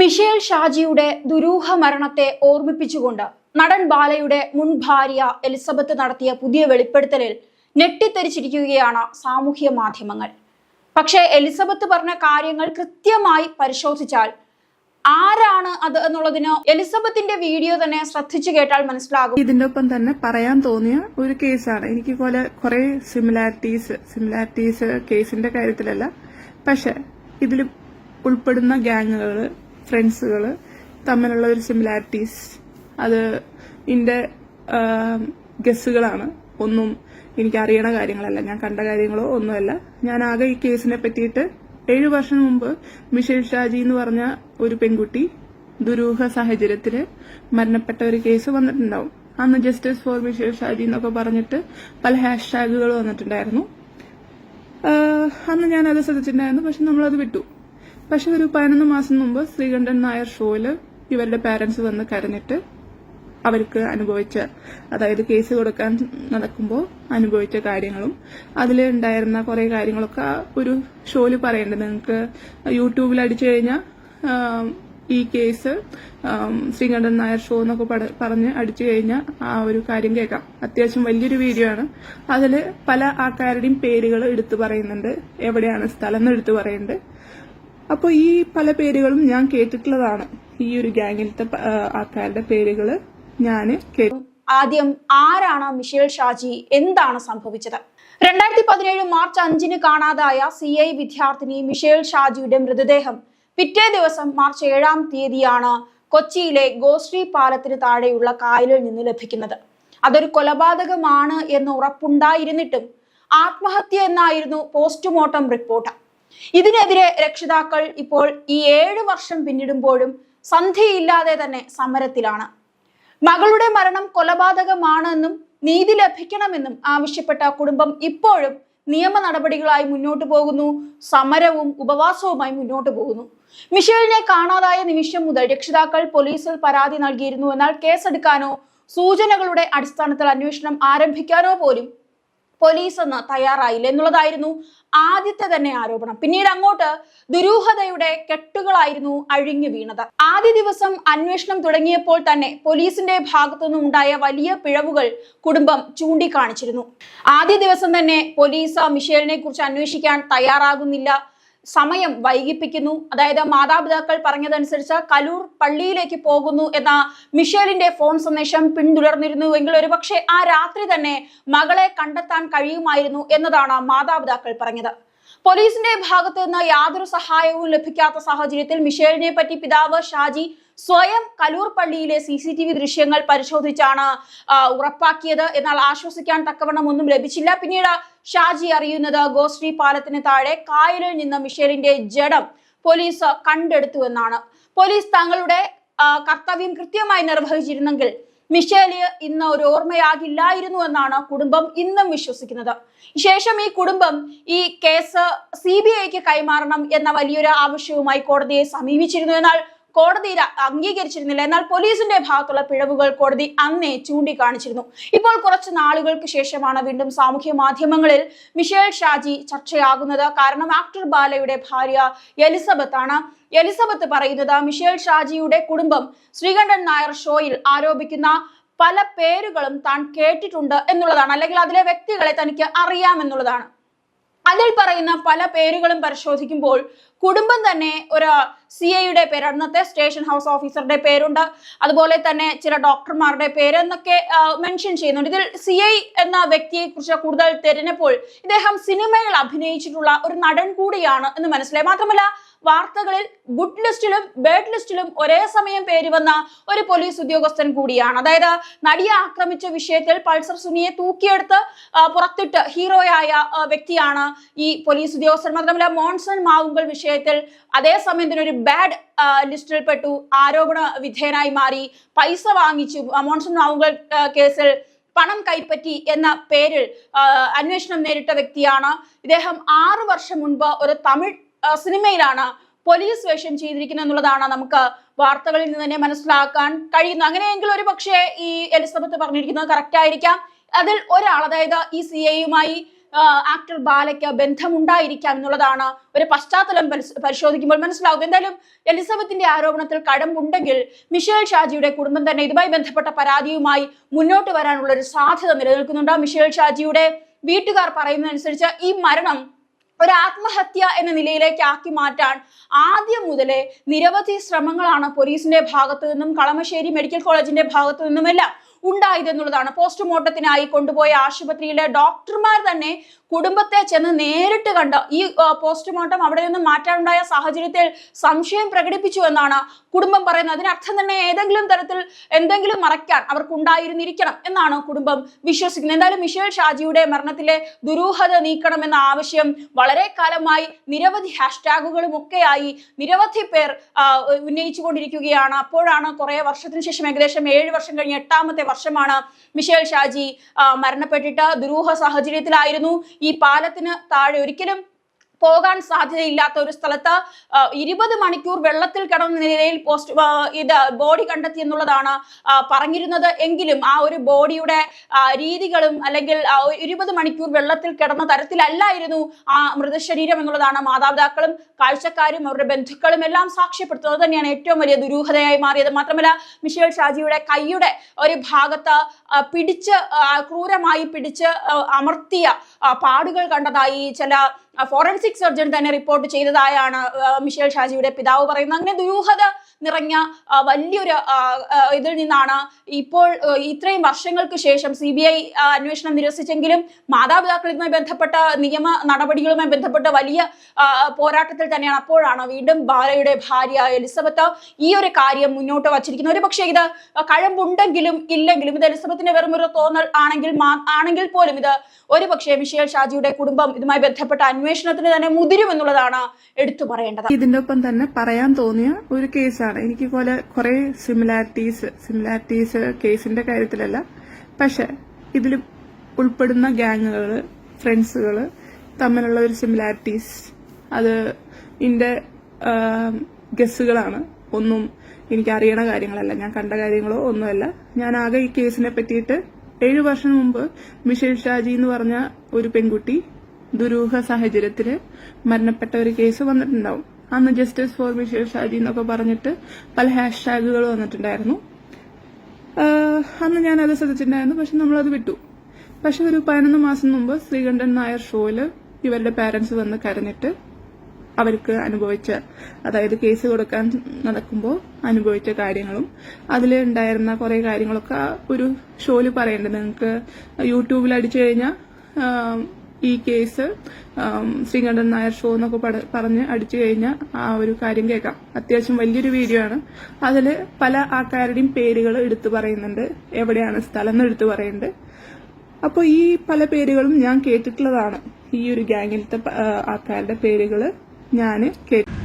Michel ഷാജിയുടെ ദുരൂഹ മരണത്തെ ഓർമ്മിപ്പിച്ചുകൊണ്ട് നടൻ ബാലയുടെ മുൻ ഭാര്യ എലിസബത്ത് നടത്തിയ പുതിയ വെളിപ്പെടുത്തലിൽ ഞെട്ടിത്തെരിച്ചിരിക്കുകയാണ് സാമൂഹ്യ മാധ്യമങ്ങൾ. പക്ഷേ എലിസബത്ത് പറഞ്ഞ കാര്യങ്ങൾ കൃത്യമായി പരിശോധിച്ചാൽ ആരാണ് അത് എന്നുള്ളതിന് എലിസബത്തിന്റെ വീഡിയോ തന്നെ ശ്രദ്ധിച്ചു കേട്ടാൽ മനസ്സിലാകും. ഇതിന്റെ ഒപ്പം തന്നെ പറയാൻ തോന്നിയ ഒരു കേസാണ്. എനിക്ക് പോലെ കുറെ സിമിലാരിറ്റീസ് സിമിലാരിറ്റീസ് കേസിന്റെ കാര്യത്തിലല്ല. പക്ഷെ ഇതിൽ ഉൾപ്പെടുന്ന ഗ്യാങ്ങുകൾ ഫ്രണ്ട്സുകൾ തമ്മിലുള്ള ഒരു സിമിലാരിറ്റീസ് അത് എന്റെ ഗസ്സുകളാണ് ഒന്നും എനിക്ക് അറിയണ കാര്യങ്ങളല്ല. ഞാൻ കണ്ട കാര്യങ്ങളോ ഒന്നുമല്ല. ഞാൻ ആകെ ഈ കേസിനെ പറ്റിയിട്ട് ഏഴു വർഷം മുമ്പ് മിഷേൽ ഷാജി എന്ന് പറഞ്ഞ ഒരു പെൺകുട്ടി ദുരൂഹ സാഹചര്യത്തിൽ മരണപ്പെട്ട ഒരു കേസ് വന്നിട്ടുണ്ടാവും. അന്ന് ജസ്റ്റിസ് ഫോർ മിഷേൽ ഷാജി എന്നൊക്കെ പറഞ്ഞിട്ട് പല ഹാഷ്ടാഗുകൾ വന്നിട്ടുണ്ടായിരുന്നു. അന്ന് ഞാൻ ശ്രദ്ധിച്ചിട്ടുണ്ടായിരുന്നു. പക്ഷെ നമ്മളത് വിട്ടു. പക്ഷെ ഒരു പതിനൊന്ന് മാസം മുമ്പ് ശ്രീകണ്ഠൻ നായർ ഷോയിൽ ഇവരുടെ പാരന്റ്സ് വന്ന് കരഞ്ഞിട്ട് അവർക്ക് അനുഭവിച്ച അതായത് കേസ് കൊടുക്കാൻ നടക്കുമ്പോൾ അനുഭവിച്ച കാര്യങ്ങളും അതിൽ ഉണ്ടായിരുന്ന കുറെ കാര്യങ്ങളൊക്കെ ഒരു ഷോയിൽ പറയുന്നുണ്ട് നിങ്ങൾക്ക് യൂട്യൂബിൽ അടിച്ചു കഴിഞ്ഞാൽ ഈ കേസ് ശ്രീകണ്ഠൻ നായർ ഷോ എന്നൊക്കെ പറഞ്ഞ് അടിച്ചു കഴിഞ്ഞാൽ ആ ഒരു കാര്യം കേൾക്കാം. അത്യാവശ്യം വലിയൊരു വീഡിയോ ആണ്. അതിൽ പല ആൾക്കാരുടെയും പേരുകൾ എടുത്തു പറയുന്നുണ്ട്. എവിടെയാണ് സ്ഥലം എന്ന് എടുത്തു പറയുന്നുണ്ട്. അപ്പോൾ ഈ പല പേരുകളും ഞാൻ കേട്ടിട്ടുള്ളതാണ്. ഈ ഒരു ഗ്യാങ്ങിലത്തെ ആൾക്കാരുടെ പേരുകൾ ഞാൻ കേട്ടു ആദ്യം ആരാണ് മിഷേൽ ഷാജി? എന്താണ് സംഭവിച്ചത്? രണ്ടായിരത്തി പതിനേഴ് മാർച്ച് അഞ്ചിന് കാണാതായ സി ഐ വിദ്യാർത്ഥിനി മിഷേൽ ഷാജിയുടെ മൃതദേഹം പിറ്റേ ദിവസം മാർച്ച് ഏഴാം തീയതിയാണ് കൊച്ചിയിലെ ഗോശ്രീ പാലത്തിന് താഴെയുള്ള കായലിൽ നിന്ന് ലഭിക്കുന്നത്. അതൊരു കൊലപാതകമാണ് എന്ന് ഉറപ്പുണ്ടായിരുന്നിട്ടും ആത്മഹത്യ എന്നായിരുന്നു പോസ്റ്റ്മോർട്ടം റിപ്പോർട്ട്. ഇതിനെതിരെ രക്ഷിതാക്കൾ ഇപ്പോൾ ഈ ഏഴ് വർഷം പിന്നിടുമ്പോഴും സന്ധിയില്ലാതെ തന്നെ സമരത്തിലാണ്. മകളുടെ മരണം കൊലപാതകമാണെന്നും നീതി ലഭിക്കണമെന്നും ആവശ്യപ്പെട്ട കുടുംബം ഇപ്പോഴും നിയമ നടപടികളായി മുന്നോട്ടു പോകുന്നു സമരവും ഉപവാസവുമായി മുന്നോട്ടു പോകുന്നു. മിഷേലിനെ കാണാതായ നിമിഷം മുതൽ രക്ഷിതാക്കൾ പോലീസിൽ പരാതി നൽകിയിരുന്നു. എന്നാൽ കേസെടുക്കാനോ സൂചനകളുടെ അടിസ്ഥാനത്തിൽ അന്വേഷണം ആരംഭിക്കാനോ പോലും പോലീസ് എന്ന് തയ്യാറായില്ല എന്നുള്ളതായിരുന്നു ആദ്യത്തെ തന്നെ ആരോപണം. പിന്നീട് അങ്ങോട്ട് ദുരൂഹതയുടെ കെട്ടുകളായിരുന്നു അഴിഞ്ഞു വീണത്. ആദ്യ ദിവസം അന്വേഷണം തുടങ്ങിയപ്പോൾ തന്നെ പോലീസിന്റെ ഭാഗത്തുനിന്നും ഉണ്ടായ വലിയ പിഴവുകൾ കുടുംബം ചൂണ്ടിക്കാണിച്ചിരുന്നു. ആദ്യ ദിവസം തന്നെ പോലീസ് മിഷേലിനെ കുറിച്ച് അന്വേഷിക്കാൻ തയ്യാറാകുന്നില്ല സമയം വൈകിപ്പിക്കുന്നു. അതായത് മാതാപിതാക്കൾ പറഞ്ഞതനുസരിച്ച് കലൂർ പള്ളിയിലേക്ക് പോകുന്നു എന്ന മിഷേലിന്റെ ഫോൺ സന്ദേശം പിന്തുടർന്നിരുന്നുവെങ്കിൽ ഒരുപക്ഷെ ആ രാത്രി തന്നെ മകളെ കണ്ടെത്താൻ കഴിയുമായിരുന്നു എന്നതാണ് മാതാപിതാക്കൾ പറഞ്ഞത്. പോലീസിന്റെ ഭാഗത്തു നിന്ന് യാതൊരു സഹായവും ലഭിക്കാത്ത സാഹചര്യത്തിൽ മിഷേലിനെ പറ്റി പിതാവ് ഷാജി സ്വയം കലൂർ പള്ളിയിലെ സി സി ടി വി ദൃശ്യങ്ങൾ പരിശോധിച്ചാണ് ഉറപ്പാക്കിയത്. എന്നാൽ ആശ്വസിക്കാൻ തക്കവണ്ണം ഒന്നും ലഭിച്ചില്ല. പിന്നീട് ഷാജി അറിയുന്നത് ഗോശ്രീ പാലത്തിന് താഴെ കായലിൽ നിന്ന് മിഷേലിന്റെ ജഡം പോലീസ് കണ്ടെടുത്തു എന്നാണ്. പോലീസ് തങ്ങളുടെ കർത്തവ്യം കൃത്യമായി നിർവഹിച്ചിരുന്നെങ്കിൽ മിഷേൽ ഇന്ന് ഒരു ഓർമ്മയാകില്ലായിരുന്നു എന്നാണ് കുടുംബം ഇന്നും വിശ്വസിക്കുന്നത്. ശേഷം ഈ കുടുംബം ഈ കേസ് സി കൈമാറണം എന്ന വലിയൊരു ആവശ്യവുമായി കോടതിയെ സമീപിച്ചിരുന്നു. എന്നാൽ കോടതി അംഗീകരിച്ചിരുന്നില്ല. എന്നാൽ പോലീസിന്റെ ഭാഗത്തുള്ള പിഴവുകൾ കോടതി അന്നേ ചൂണ്ടിക്കാണിച്ചിരുന്നു. ഇപ്പോൾ കുറച്ച് നാളുകൾക്ക് ശേഷമാണ് വീണ്ടും സാമൂഹ്യ മാധ്യമങ്ങളിൽ മിഷേൽ ഷാജി ചർച്ചയാകുന്നത്. കാരണം ആക്ടർ ബാലയുടെ ഭാര്യ എലിസബത്ത് ആണ് എലിസബത്ത് പറയുന്നത് മിഷേൽ ഷാജിയുടെ കുടുംബം ശ്രീകണ്ഠൻ നായർ ഷോയിൽ ആരോപിക്കുന്ന പല പേരുകളും താൻ കേട്ടിട്ടുണ്ട് എന്നുള്ളതാണ്. അല്ലെങ്കിൽ അതിലെ വ്യക്തികളെ തനിക്ക് അറിയാമെന്നുള്ളതാണ്. അതിൽ പറയുന്ന പല പേരുകളും പരിശോധിക്കുമ്പോൾ കുടുംബം തന്നെ ഒരു സി ഐയുടെ പേര് അന്നത്തെ സ്റ്റേഷൻ ഹൗസ് ഓഫീസറുടെ പേരുണ്ട്. അതുപോലെ തന്നെ ചില ഡോക്ടർമാരുടെ പേര് എന്നൊക്കെ മെൻഷൻ ചെയ്യുന്നുണ്ട്. ഇതിൽ സി ഐ എന്ന വ്യക്തിയെ കുറിച്ച് കൂടുതൽ തിരഞ്ഞപ്പോൾ ഇദ്ദേഹം സിനിമയിൽ അഭിനയിച്ചിട്ടുള്ള ഒരു നടൻ കൂടിയാണ് എന്ന് മനസ്സിലായി. മാത്രമല്ല വാർത്തകളിൽ ഗുഡ് ലിസ്റ്റിലും ബേഡ് ലിസ്റ്റിലും ഒരേ സമയം പേര് വന്ന ഒരു പോലീസ് ഉദ്യോഗസ്ഥൻ കൂടിയാണ്. അതായത് നടിയെ ആക്രമിച്ച വിഷയത്തിൽ പൾസർ സുനിയെ തൂക്കിയെടുത്ത് പുറത്തിട്ട് ഹീറോയായ വ്യക്തിയാണ് ഈ പോലീസ് ഉദ്യോഗസ്ഥൻ. മാത്രമല്ല മോൺസൺ മാവുങ്കൽ വിഷയത്തിൽ അതേസമയം തന്നെ ഒരു ബാഡ് ലിസ്റ്റിൽ പെട്ടു. ആരോപണ വിധേയനായി മാറി. പൈസ വാങ്ങിച്ചു. മോൺസൺ മാവുങ്കൽ കേസിൽ പണം കൈപ്പറ്റി എന്ന പേരിൽ അന്വേഷണം നേരിട്ട വ്യക്തിയാണ്. ഇദ്ദേഹം ആറു വർഷം മുൻപ് ഒരു തമിഴ് സിനിമയിലാണ് പോലീസ് വേഷം ചെയ്തിരിക്കുന്നത് എന്നുള്ളതാണ് നമുക്ക് വാർത്തകളിൽ നിന്ന് തന്നെ മനസ്സിലാക്കാൻ കഴിയുന്നത്. അങ്ങനെയെങ്കിൽ ഒരു പക്ഷേ ഈ എലിസബത്ത് പറഞ്ഞിരിക്കുന്നത് കറക്റ്റ് ആയിരിക്കാം. അതിൽ ഒരാൾ അതായത് ഈ സി എയുമായി ആക്ടർ ബാലയ്ക്ക് ബന്ധമുണ്ടായിരിക്കാം എന്നുള്ളതാണ് ഒരു പശ്ചാത്തലം പരിശോധിക്കുമ്പോൾ മനസ്സിലാകുന്നത് എന്തായാലും എലിസബത്തിന്റെ ആരോപണത്തിൽ കഴമ്പുണ്ടെങ്കിൽ മിഷേൽ ഷാജിയുടെ കുടുംബം തന്നെ ഇതുമായി ബന്ധപ്പെട്ട പരാതിയുമായി മുന്നോട്ട് വരാനുള്ള ഒരു സാധ്യത നിലനിൽക്കുന്നുണ്ട്. മിഷേൽ ഷാജിയുടെ വീട്ടുകാർ പറയുന്നതനുസരിച്ച് ഈ മരണം ഒരു ആത്മഹത്യ എന്ന നിലയിലേക്ക് ആക്കി മാറ്റാൻ ആദ്യം മുതലേ നിരവധി ശ്രമങ്ങളാണ് പോലീസിന്റെ ഭാഗത്തു നിന്നും കളമശ്ശേരി മെഡിക്കൽ കോളേജിന്റെ ഭാഗത്തു നിന്നുമെല്ലാം ഉണ്ടായതെന്നുള്ളതാണ്. പോസ്റ്റ്മോർട്ടത്തിനായി കൊണ്ടുപോയ ആശുപത്രിയിലെ ഡോക്ടർമാർ തന്നെ കുടുംബത്തെ ചെന്ന് നേരിട്ട് കണ്ട ഈ പോസ്റ്റ്മോർട്ടം അവിടെ നിന്ന് മാറ്റാനുണ്ടായ സാഹചര്യത്തിൽ സംശയം പ്രകടിപ്പിച്ചു എന്നാണ് കുടുംബം പറയുന്നത്. അതിനർത്ഥം തന്നെ ഏതെങ്കിലും തരത്തിൽ എന്തെങ്കിലും മറയ്ക്കാൻ അവർക്ക് ഉണ്ടായിരുന്നിരിക്കണം എന്നാണ് കുടുംബം വിശ്വസിക്കുന്നത്. എന്തായാലും മിഷേൽ ഷാജിയുടെ മരണത്തിലെ ദുരൂഹത നീക്കണം എന്ന ആവശ്യം വളരെ കാലമായി നിരവധി ഹാഷ്ടാഗുകളും ഒക്കെയായി നിരവധി പേർ ഉന്നയിച്ചുകൊണ്ടിരിക്കുകയാണ്. അപ്പോഴാണ് കുറെ വർഷത്തിന് ശേഷം ഏകദേശം ഏഴ് വർഷം കഴിഞ്ഞ് എട്ടാമത്തെ വർഷമാണ്. മിഷേൽ ഷാജി മരണപ്പെട്ടിട്ട് ദുരൂഹ സാഹചര്യത്തിലായിരുന്നു. ഈ പാലത്തിന് താഴെ ഒരിക്കലും പോകാൻ സാധ്യതയില്ലാത്ത ഒരു സ്ഥലത്ത് ഇരുപത് മണിക്കൂർ വെള്ളത്തിൽ കിടന്ന നിലയിൽ പോസ്റ്റ് ഇത് ബോഡി കണ്ടെത്തി എന്നുള്ളതാണ് പറഞ്ഞിരുന്നത്. എങ്കിലും ആ ഒരു ബോഡിയുടെ രീതികളും അല്ലെങ്കിൽ ഇരുപത് മണിക്കൂർ വെള്ളത്തിൽ കിടന്ന തരത്തിലല്ലായിരുന്നു ആ മൃതശരീരം എന്നുള്ളതാണ് മാതാപിതാക്കളും കാഴ്ചക്കാരും അവരുടെ ബന്ധുക്കളും എല്ലാം സാക്ഷ്യപ്പെടുത്തുന്നത് തന്നെയാണ് ഏറ്റവും വലിയ ദുരൂഹതയായി മാറിയത്. മാത്രമല്ല മിഷേൽ ഷാജിയുടെ കൈയുടെ ഒരു ഭാഗത്ത് പിടിച്ച് ക്രൂരമായി പിടിച്ച് അമർത്തിയ പാടുകൾ കണ്ടതായി ചില ഫോറൻസിക് സർജൻ തന്നെ റിപ്പോർട്ട് ചെയ്തതായാണ് മിഷേൽ ഷാജിയുടെ പിതാവ് പറയുന്നത്. അങ്ങനെ ദുരൂഹത നിറഞ്ഞ വലിയൊരു ഇതിൽ നിന്നാണ് ഇപ്പോൾ ഇത്രയും വർഷങ്ങൾക്ക് ശേഷം സി ബി ഐ അന്വേഷണം നിരസിച്ചെങ്കിലും മാതാപിതാക്കളുമായി ബന്ധപ്പെട്ട നിയമ നടപടികളുമായി ബന്ധപ്പെട്ട വലിയ പോരാട്ടത്തിൽ തന്നെയാണ് അപ്പോഴാണ് വീണ്ടും ബാലയുടെ ഭാര്യ എലിസബത്ത് ഈ ഒരു കാര്യം മുന്നോട്ട് വച്ചിരിക്കുന്നത്. ഒരു പക്ഷേ ഇത് കഴമ്പുണ്ടെങ്കിലും ഇല്ലെങ്കിലും ഇത് എലിസബത്തിന്റെ വെറും ഒരു തോന്നൽ ആണെങ്കിൽ ആണെങ്കിൽ പോലും ഇത് ഒരു പക്ഷേ മിഷേൽ ഷാജിയുടെ കുടുംബം ഇതുമായി ബന്ധപ്പെട്ട അന്വേഷണത്തിന് തന്നെ മുതിരുമെന്നുള്ളതാണ് എടുത്തു പറയേണ്ടത്. ഇതിന്റെ ഒപ്പം തന്നെ പറയാൻ തോന്നിയ ഒരു കേസാണ്. എനിക്ക് പോലെ കുറെ സിമിലാരിറ്റീസ് സിമിലാരിറ്റീസ് കേസിന്റെ കാര്യത്തിലല്ല. പക്ഷെ ഇതിൽ ഉൾപ്പെടുന്ന ഗ്യാങ്ങുകൾ ഫ്രണ്ട്സുകൾ തമ്മിലുള്ള ഒരു സിമിലാരിറ്റീസ് അത് ഇന്റെ ഗസ്സുകളാണ്. ഒന്നും എനിക്ക് അറിയണ കാര്യങ്ങളല്ല. ഞാൻ കണ്ട കാര്യങ്ങളോ ഒന്നുമല്ല. ഞാൻ ആകെ ഈ കേസിനെ പറ്റിയിട്ട് ഏഴു വർഷം മുമ്പ് മിഷേൽ ഷാജി എന്ന് പറഞ്ഞ ഒരു പെൺകുട്ടി ദുരൂഹ സാഹചര്യത്തിൽ മരണപ്പെട്ട ഒരു കേസ് വന്നിട്ടുണ്ടാവും. അന്ന് ജസ്റ്റിസ് ഫോർ മിഷേൽ ഷാജി എന്നൊക്കെ പറഞ്ഞിട്ട് പല ഹാഷ്ടാഗുകൾ വന്നിട്ടുണ്ടായിരുന്നു. അന്ന് ഞാൻ അത് ശ്രദ്ധിച്ചിട്ടുണ്ടായിരുന്നു പക്ഷെ നമ്മളത് വിട്ടു. പക്ഷെ ഒരു പതിനൊന്ന് മാസം മുമ്പ് ശ്രീകണ്ഠൻ നായർ ഷോയിൽ ഇവരുടെ പാരന്റ്സ് വന്ന് കരഞ്ഞിട്ട് അവർക്ക് അനുഭവിച്ച അതായത് കേസ് കൊടുക്കാൻ നടക്കുമ്പോൾ അനുഭവിച്ച കാര്യങ്ങളും അതിൽ ഉണ്ടായിരുന്ന കുറെ കാര്യങ്ങളൊക്കെ ഒരു ഷോയിൽ പറയേണ്ടത്. നിങ്ങൾക്ക് യൂട്യൂബിൽ അടിച്ചു കഴിഞ്ഞാൽ ഈ കേസ് ശ്രീകണ്ഠൻ നായർ ഷോ എന്നൊക്കെ പറഞ്ഞ് അടിച്ചു കഴിഞ്ഞാൽ ആ ഒരു കാര്യം കേൾക്കാം. അത്യാവശ്യം വലിയൊരു വീഡിയോ ആണ്. അതിൽ പല ആൾക്കാരുടെയും പേരുകൾ എടുത്തു പറയുന്നുണ്ട്. എവിടെയാണ് സ്ഥലം എന്ന് എടുത്തു പറയുന്നുണ്ട്. അപ്പോൾ ഈ പല പേരുകളും ഞാൻ കേട്ടിട്ടുള്ളതാണ്. ഈ ഒരു ഗ്യാങ്ങിലത്തെ ആൾക്കാരുടെ പേരുകൾ ഞാൻ കേട്ടു